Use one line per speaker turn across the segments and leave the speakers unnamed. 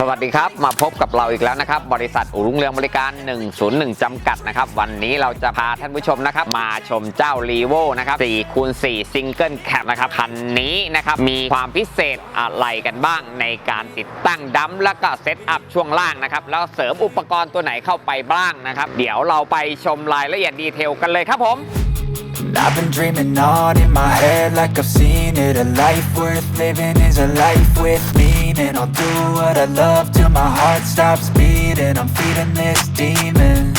สวัสดีครับมาพบกับเราอีกแล้วนะครับ บริษัทอูรุ่งเรืองบริการ 101 จำกัดนะครับ วันนี้เราจะพาท่านผู้ชมนะครับ มาชมเจ้า r ีโวนะครับ4คูณ4ซิงเกิลแคปนะครับคันนี้นะครับ มีความพิเศษอะไรกันบ้างในการติดตั้งดัมแล้วก็เซตอัพช่วงล่างนะครับ แล้วเสริมอุปกรณ์ตัวไหนเข้าไปบ้างนะครับ เดี๋ยวเราไปชมรายละเอียดดีเทลกันเลยครับผม
I've been dreaming on in my head like I've seen it A life worth living is a life with meaning I'll do what I love till my heart stops beating. I'm feeding this demon.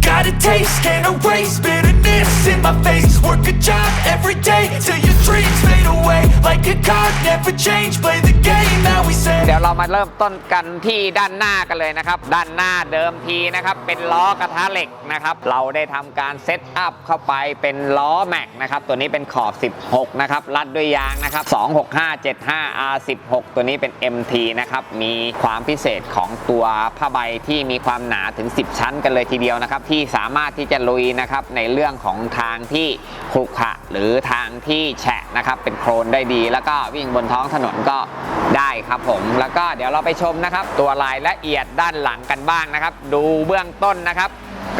Got a taste, can't erase bitterness in my face Work a job every day till your dreams fade away Like a card, never change, play the game how we say
เดี๋ยวเรามาเริ่มต้นกันที่ด้านหน้ากันเลยนะครับ ด้านหน้าเดิมทีนะครับ เป็นล้อกระทะเหล็กนะครับ เราได้ทำการเซตอัพเข้าไปเป็นล้อแม็กนะครับ ตัวนี้เป็นขอบ 16 นะครับ รัดด้วยยางนะครับ 26575 R16 ตัวนี้เป็น MT นะครับ มีความพิเศษของตัวผ้าใบที่มีความหนาถึง 10 ชั้นกันเลยทีเดียวนะครับ ที่สามารถที่จะลุยนะครับในเรื่องของของทางที่ขรุขระหรือทางที่แฉะนะครับเป็นโครนได้ดี แล้วก็วิ่งบนท้องถนนก็ได้ครับผม แล้วก็เดี๋ยวเราไปชมนะครับ ตัวรายละเอียดด้านหลังกันบ้างนะครับ ดูเบื้องต้นนะครับ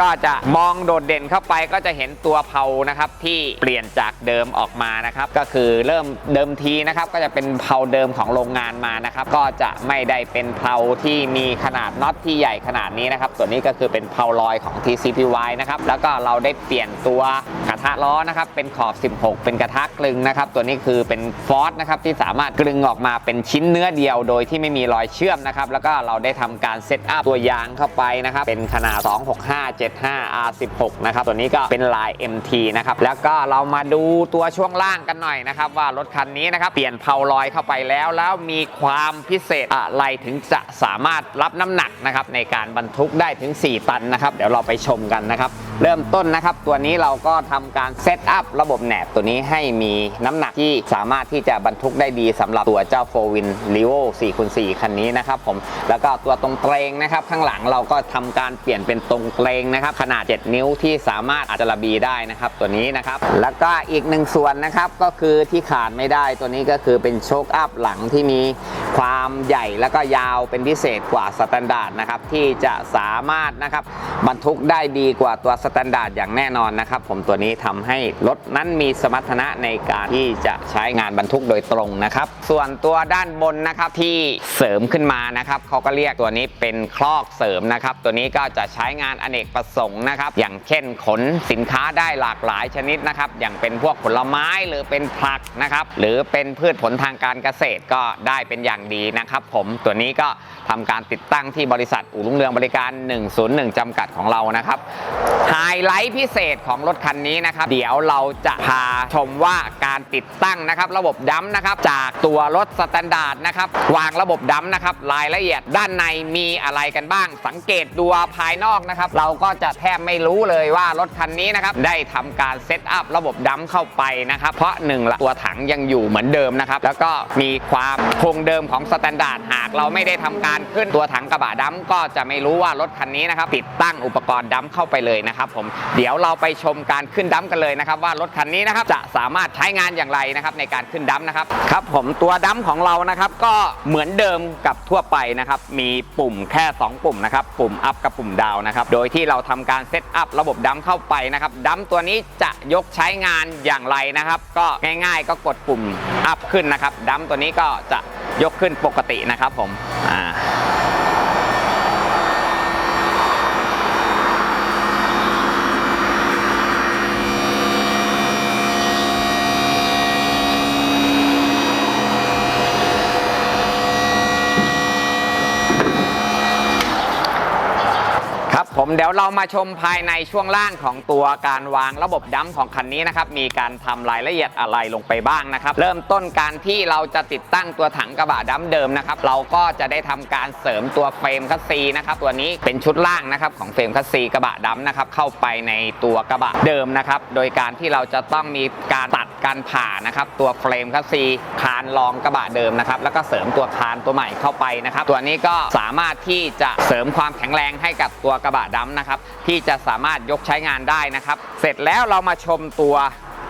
ก็จะมองโดดเด่นเข้าไปก็จะเห็นตัวเพานะครับที่เปลี่ยนจากเดิมออกมานะครับก็คือเริ่มเดิมทีนะครับก็จะเป็นเพาเดิมของโรงงานมานะครับก็จะไม่ได้เป็นเพาที่มีขนาดน็อตที่ใหญ่ขนาดนี้นะครับตัวนี้ก็คือเป็นเพาลอยของ TCPY นะครับแล้วก็เราได้เปลี่ยนตัวกระทะล้อนะครับเป็นขอบ 16 เป็นกระทะกลึงนะครับตัวนี้คือเป็นฟอสนะครับที่สามารถกลึงออกมาเป็นชิ้นเนื้อเดียวโดยที่ไม่มีรอยเชื่อมนะครับแล้วก็เราได้ทำการเซตอัพตัวยางเข้าไปนะครับเป็นขนาด 265 75 R16 นะครับตัวนี้ก็เป็นลาย MT นะครับแล้วก็เรามาดูตัวช่วงล่างกันหน่อยนะครับว่ารถคันนี้นะครับเปลี่ยนเพลาลอยเข้าไปแล้วแล้วมีความพิเศษอะไรถึงจะสามารถรับน้ำหนักนะครับในการบรรทุกได้ถึง 4 ตันนะครับเดี๋ยวเราไปชมกันนะครับเริ่มต้นนะครับตัวนี้เราก็ทำการเซตอัพระบบแหนบตัวนี้ให้มีน้ำหนักที่สามารถที่จะบรรทุกได้ดีสำหรับตัวเจ้าโฟวินลีโอ4คูณ4คันนี้นะครับผมแล้วก็ตัวตรงเกรงนะครับข้างหลังเราก็ทำการเปลี่ยนเป็นตรงเกรงนะครับขนาด 7 นิ้วที่สามารถอาจจะระบีได้นะครับตัวนี้นะครับแล้วก็อีกหนึ่งส่วนนะครับก็คือที่ขาดไม่ได้ตัวนี้ก็คือเป็นโชคอัพหลังที่มีความใหญ่แล้วก็ยาวเป็นพิเศษกว่าสแตนดาร์ดนะครับที่จะสามารถนะครับบรรทุกได้ดีกว่าตัวสแตนดาร์ดอย่างแน่นอนนะครับผมตัวนี้ทำให้รถนั้นมีสมรรถนะในการที่จะใช้งานบรรทุกโดยตรงนะครับส่วนตัวด้านบนนะครับที่เสริมขึ้นมานะครับเขาก็เรียกตัวนี้เป็นคลอกเสริมนะครับตัวนี้ก็จะใช้งานอเนกประสงค์นะครับ อย่างเช่นขนสินค้าได้หลากหลายชนิดนะครับ อย่างเป็นพวกผลไม้หรือเป็นผักนะครับ หรือเป็นพืชผลทางการเกษตรก็ได้เป็นอย่างดีนะครับ ผมตัวนี้ก็ทำการติดตั้งที่บริษัทอู่รุ่งเรืองบริการ 101จำกัดของเรานะครับไฮไลท์พิเศษของรถคันนี้นะครับ เดี๋ยวเราจะพาชมว่าการติดตั้งนะครับ ระบบดัมนะครับจากตัวรถสแตนดาร์ดนะครับวางระบบดัมนะครับรายละเอียดด้านในมีอะไรกันบ้าง สังเกตดูภายนอกนะครับ เราก็็จะแทบไม่รู้เลยว่ารถคันนี้นะครับได้ทำการเซตอัพระบบดัมเข้าไปนะครับ เพราะหนึ่งละตัวถังยังอยู่เหมือนเดิมนะครับ แล้วก็มีความคงเดิมของสแตนดาร์ดหาากเราไม่ได้ทำการขึ้นตัวถังกระบะดัมก็จะไม่รู้ว่ารถคันนี้นะครับติดตั้งอุปกรณ์ดัมเข้าไปเลยนะครับผมเดี๋ยวเราไปชมการขึ้นดัมกันเลยนะครับ ว่ารถคันนี้นะครับจะสามารถใช้งานอย่างไรนะครับในการขึ้นดัมนะครับครับผมตัวดัมของเรานะครับก็เหมือนเดิมกับทั่วไปนะครับมีปุ่มแค่ 2 ปุ่มนะครับปุ่มอัพกับปุ่มดาวนะครับโดยที่เราทำการเซตอัพระบบดัมเข้าไปนะครับดัมตัวนี้จะยกใช้งานอย่างไรนะครับ ก็ง่าย ๆ ก็กดปุ่มอัพขึ้นนะครับดัมตัวนี้ก็จะ ยกขึ้นปกตินะครับผม ผมเดี๋ยวเรามาชมภายในช่วงล่างของตัวการวางระบบดัมของคันนี้นะครับมีการทำรายละเอียดอะไรลงไปบ้างนะครับ เริ่มต้นการที่เราจะติดตั้งตัวถังกระบะดัมเดิมนะครับเราก็จะได้ทำการเสริมตัวเฟรมคัสซีนะครับตัวนี้เป็นชุดล่างนะครับของเฟรมคัสซีกระบะดัมนะครับเข้าไปในตัวกระบะเดิมนะครับโดยการที่เราจะต้องมีการตัดการผ่านะครับตัวเฟรมคัสซีคานรองกระบะเดิมนะครับแล้วก็เสริมตัวคานตัวใหม่เข้าไปนะครับตัวนี้ก็สามารถที่จะเสริมความแข็งแรงให้กับตัวกระบะดำนะครับที่จะสามารถยกใช้งานได้นะครับ เสร็จแล้วเรามาชมตัว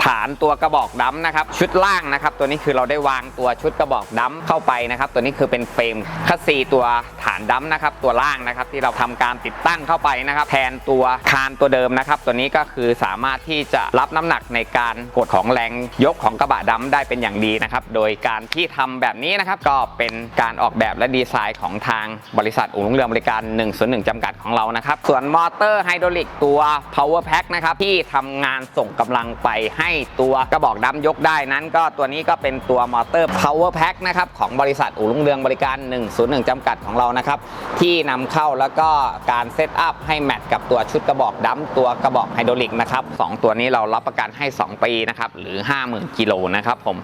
ฐานตัวกระบอกดำนะครับ ชุดล่างนะครับ ตัวนี้คือเราได้วางตัวชุดกระบอกดำเข้าไปนะครับ ตัวนี้คือเป็นเฟรมคัสซีตัวฐานดำนะครับ ตัวล่างนะครับที่เราทำการติดตั้งเข้าไปนะครับ แทนตัวคานตัวเดิมนะครับ ตัวนี้ก็คือสามารถที่จะรับน้ำหนักในการกดของแรงยกของกระบะดำได้เป็นอย่างดีนะครับ โดยการที่ทำแบบนี้นะครับ ก็เป็นการออกแบบและดีไซน์ของทางบริษัทอุ่งเรือบริการ 101 จำกัดของเรานะครับ ส่วนมอเตอร์ไฮดรอลิกตัว power pack นะครับที่ทำงานส่งกำลังไปให้ตัวกระบอกดำยกได้นั้น ก็ตัวนี้ก็เป็นตัวมอเตอร์ power pack นะครับของบริษัทอู่รุ่งเรืองบริการ 101 จำกัดของเรานะครับที่นำเข้าแล้วก็การเซตอัพให้แมทกับตัวชุดกระบอกดำตัวกระบอกไฮดรอลิกนะครับสองตัวนี้เรารับประกันให้ 2 ปีนะครับหรือ 50,000กิโลนะครับผม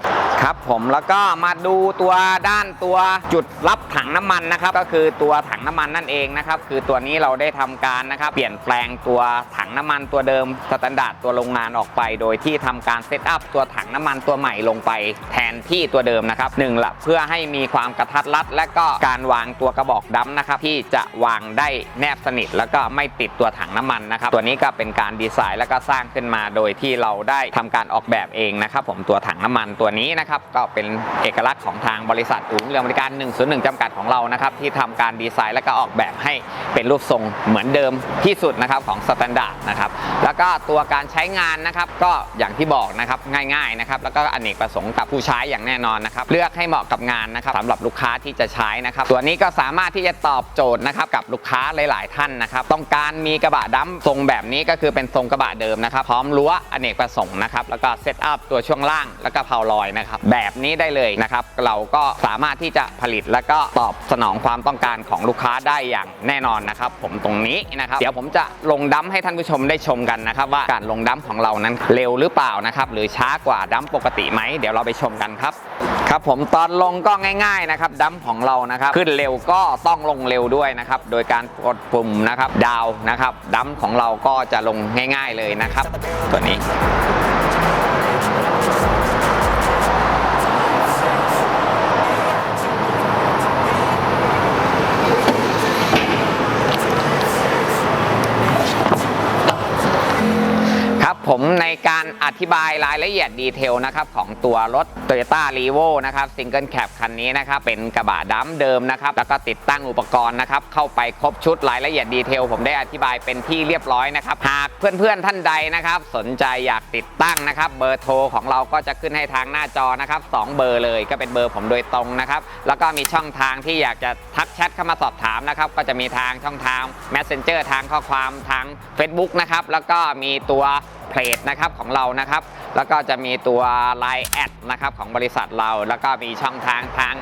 ครับผมแล้วก็มาดูตัวด้านตัวจุดรับถังน้ำมันนะครับก็คือตัวถังน้ำมันนั่นเองนะครับคือตัวนี้เราได้ทำการนะครับเปลี่ยนแปลงตัวถังน้ำมันตัวเดิมสแตนดาร์ดตัวโรงงานออกไป โดยที่ทำการเซตอัพตัวถังน้ำมันตัวใหม่ลงไปแทนที่ตัวเดิมนะครับหนึ่งละเพื่อให้มีความกระทัดรัด และก็การวางตัวกระบอกดำนะครับที่จะวางได้แนบสนิท แล้วก็ไม่ติดตัวถังน้ำมันนะครับตัวนี้ก็เป็นการดีไซน์แล้วก็สร้างขึ้นมาโดยที่เราได้ทำการออกแบบเองนะครับผมตัวถังน้ำมันตัวนี้นะครับก็เป็นเอกลักษณ์ของทางบริษัทอู่เรือบริการ 101 จำกัดของเรานะครับที่ทำการดีไซน์และก็ออกแบบให้เป็นรูปทรงเหมือนเดิมที่สุดนะครับของสแตนดาร์ดนะครับแล้วก็ตัวการใช้งานนะครับก็อย่างที่บอกนะครับง่ายๆนะครับแล้วก็อเนกประสงค์กับผู้ใช้อย่างแน่นอนนะครับเลือกให้เหมาะกับงานนะครับสำหรับลูกค้าที่จะใช้นะครับตัวนี้ก็สามารถที่จะตอบโจทย์นะครับกับลูกค้าหลาย ๆ ท่านนะครับต้องการมีกระบะดำทรงแบบนี้ก็คือเป็นทรงกระบะเดิมนะครับพร้อมรั้วอเนกประสงค์นะครับแล้วก็เซตอัพตัวช่วงล่างแล้วก็เพาลอยนะครับแบบนี้ได้เลยนะครับเราก็สามารถที่จะผลิตแล้วก็ตอบสนองความต้องการของลูกค้าได้อย่างแน่นอนนะครับ ผมตรงนี้นะครับ เดี๋ยวผมจะลงดัมให้ท่านผู้ชมได้ชมกันนะครับ ว่าการลงดัมของเรานั้นเร็วหรือเปล่านะครับหรือช้ากว่าดัมปกติไหมเดี๋ยวเราไปชมกันครับครับผมตอนลงก็ง่ายๆนะครับดัมของเรานะครับขึ้นเร็วก็ต้องลงเร็วด้วยนะครับโดยการกดปุ่มนะครับดาวนะครับดัมของเราก็จะลงง่าย ๆเลยนะครับ ตัวนี้ ผมในการอธิบายรายละเอียดดีเทลนะครับของตัวรถ Toyota r e v o นะครับซิงเกิลแคปคันนี้นะครับเป็นกระบะดำเดิมนะครับแล้วก็ติดตั้งอุปกรณ์นะครับเข้าไปครบชุดรายละเอียดดีเทลผมได้อธิบายเป็นที่เรียบร้อยนะครับหากเพื่อนๆท่านใดนะครับ สนใจอยากติดตั้งนะครับเบอร์โทรของเราก็จะขึ้นให้ทางหน้าจอนะครับสองเบอร์เลยก็เป็นเบอร์ผมโดยตรงนะครับแล้วก็มีช่องทางที่อยากจะทักแชทเข้ามาสอบถามนะครับก็จะมีทางช่องทาง Messenger ทางข้อความทาง Facebook นะครับแล้วก็มีตัว เพจนะครับของเรานะครับ แล้วก็จะมีตัว Line แอดนะครับของบริษัทเรา แล้วก็มีช่องทางทาง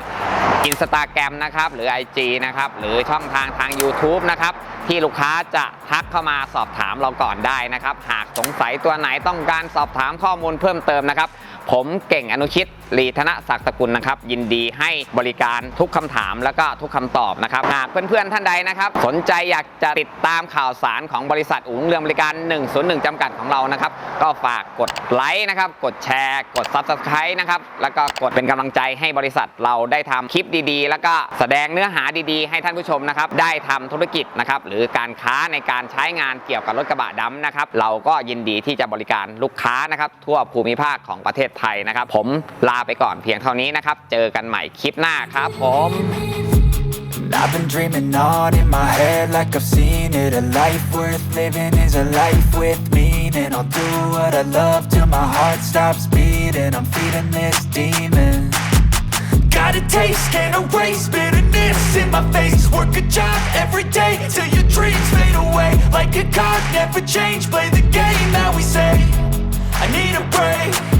อินสตาแกรมนะครับหรือ IG นะครับหรือช่องทางทาง YouTube นะครับที่ลูกค้าจะทักเข้ามาสอบถามเราก่อนได้นะครับ หากสงสัยตัวไหนต้องการสอบถามข้อมูลเพิ่มเติมนะครับ ผมเก่งอนุชิต ลีธนศักดิ์สกุลนะครับ ยินดีให้บริการทุกคำถามแล้วก็ทุกคำตอบนะครับหากเพื่อนๆท่านใดนะครับ สนใจอยากจะติดตามข่าวสารของบริษัทอู่รุ่งเรืองบริการ 101 จำกัดของเรานะครับ ก็ฝากกดไลค์นะครับ กดแชร์ กด Subscribe นะครับ แล้วก็กดเป็นกำลังใจให้บริษัทเราได้ทำคลิปดีๆ แล้วก็แสดงเนื้อหาดีๆ ให้ท่านผู้ชมนะครับ ได้ทำธุรกิจนะครับ หรือการค้าในการใช้งานเกี่ยวกับรถกระบะดำนะครับ เราก็ยินดีที่จะบริการลูกค้านะครับ ทั่วภูมิภาคของประเทศไทยนะครับ ผมลา ไปก่อนเพียงเท่านี้นะครับ เจอกันใหม่คลิปหน้าครับผม
And I've been dreaming on in my head like I've seen it A life worth living is a life with meaning I'll do what I love till my heart stops beating I'm feeding this demon Got a taste, can't erase bitterness in my face Work a job every day till your dreams fade away Like a card, never change, play the game that we say I need a break